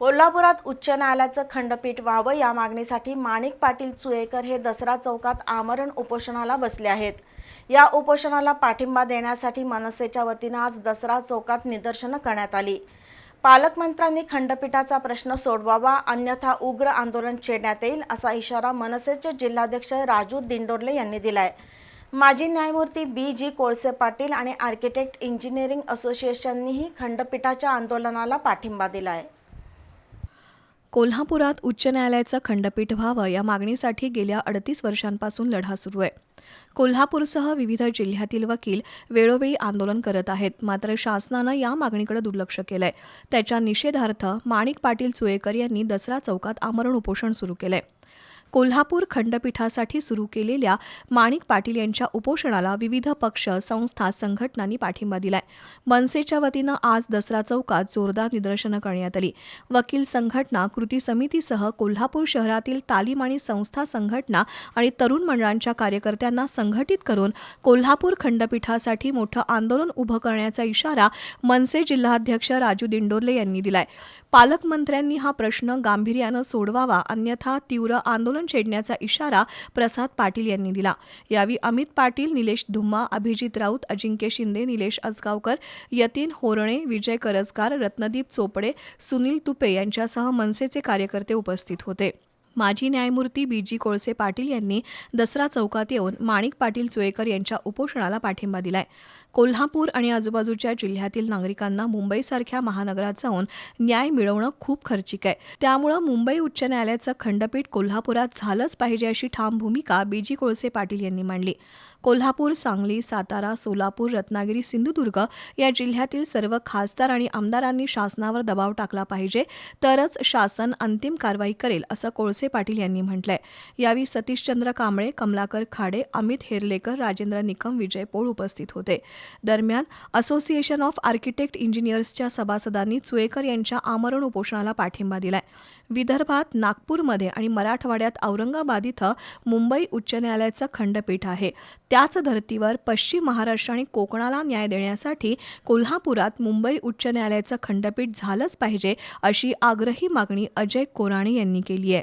कोल्हापुरात उच्च न्यायालयाचं खंडपीठ व्हावं या मागणीसाठी माणिक पाटील चुएकर हे दसरा चौकात आमरण उपोषणाला बसले आहेत. या उपोषणाला पाठिंबा देण्यासाठी मनसेच्या वतीनं आज दसरा चौकात निदर्शनं करण्यात आली. पालकमंत्र्यांनी खंडपीठाचा प्रश्न सोडवावा अन्यथा उग्र आंदोलन छेडण्यात येईल असा इशारा मनसेचे जिल्हाध्यक्ष राजू दिंडोरले यांनी दिलाय. माजी न्यायमूर्ती बी जी कोळसे पाटील आणि आर्किटेक्ट इंजिनिअरिंग असोसिएशननीही खंडपीठाच्या आंदोलनाला पाठिंबा दिलाय. कोल्हापुरात उच्च न्यायालयाचं खंडपीठ व्हावं या मागणीसाठी गेल्या अडतीस वर्षांपासून लढा सुरू आहे. कोल्हापूरसह विविध जिल्ह्यातील वकील वेळोवेळी आंदोलन करत आहेत मात्र शासनानं या मागणीकडे दुर्लक्ष केलंय. त्याच्या निषेधार्थ माणिक पाटील चुएकर यांनी दसरा चौकात आमरण उपोषण सुरू केलंय. कोल्हापूर खंडपीठासाठी सुरू केलेल्या माणिक पाटील यांच्या उपोषणाला विविध पक्ष संस्था संघटनांनी पाठिंबा दिलाय. मनसेच्या वतीनं आज दसरा चौकात जोरदार निदर्शनं करण्यात आली. वकील संघटना कृती समितीसह कोल्हापूर शहरातील तालीम आणि संस्था संघटना आणि तरुण मंडळांच्या कार्यकर्त्यांना संघटित करून कोल्हापूर खंडपीठासाठी मोठं आंदोलन उभं करण्याचा इशारा मनसे जिल्हाध्यक्ष राजू दिंडोरले यांनी दिलाय. पालकमंत्र्यांनी हा प्रश्न गांभीर्यानं सोडवावा अन्यथा तीव्र आंदोलन छेडण्याचा इशारा प्रसाद पाटील यांनी दिला. यावेळी अमित पाटील निलेश धुम्मा अभिजित राऊत अजिंक्य शिंदे निलेश असगावकर यतीन होरणे विजय करजकार रत्नदीप चोपडे सुनील तुपे यांच्यासह मनसेचे कार्यकर्ते उपस्थित होते. माजी न्यायमूर्ती बी जी कोळसे पाटील यांनी दसरा चौकात येऊन माणिक पाटील चुएकर यांच्या उपोषणाला पाठिंबा दिलाय. कोल्हापूर आणि आजूबाजूच्या जिल्ह्यातील नागरिकांना मुंबईसारख्या महानगरात जाऊन न्याय मिळवणं खूप खर्चिक आहे. त्यामुळं मुंबई उच्च न्यायालयाचं खंडपीठ कोल्हापुरात झालंच पाहिजे अशी ठाम भूमिका बी जी कोळसे पाटील यांनी मांडली. कोल्हापूर सांगली सातारा सोलापूर रत्नागिरी सिंधुदुर्ग या जिल्ह्यातील सर्व खासदार आणि आमदारांनी शासनावर दबाव टाकला पाहिजे तरच शासन अंतिम कारवाई करेल असं कोळसे पाटील यांनी म्हटलंय. यावेळी सतीशचंद्र कांबळे कमलाकर खाडे अमित हेरलेकर राजेंद्र निकम विजय पोळ उपस्थित होते. दरम्यान असोसिएशन ऑफ आर्किटेक्ट इंजिनियर्सच्या सभासदांनी चुएकर यांच्या आमरण उपोषणाला पाठिंबा दिलाय. विदर्भात नागपूरमध्ये आणि मराठवाड्यात औरंगाबाद इथं मुंबई उच्च न्यायालयाचं खंडपीठ आहे. त्याच धर्तीवर पश्चिम महाराष्ट्र आणि कोकणाला न्याय देण्यासाठी कोल्हापुरात मुंबई उच्च न्यायालयाचं खंडपीठ झालंच पाहिजे अशी आग्रही मागणी अजय कोराणे यांनी केली आहे.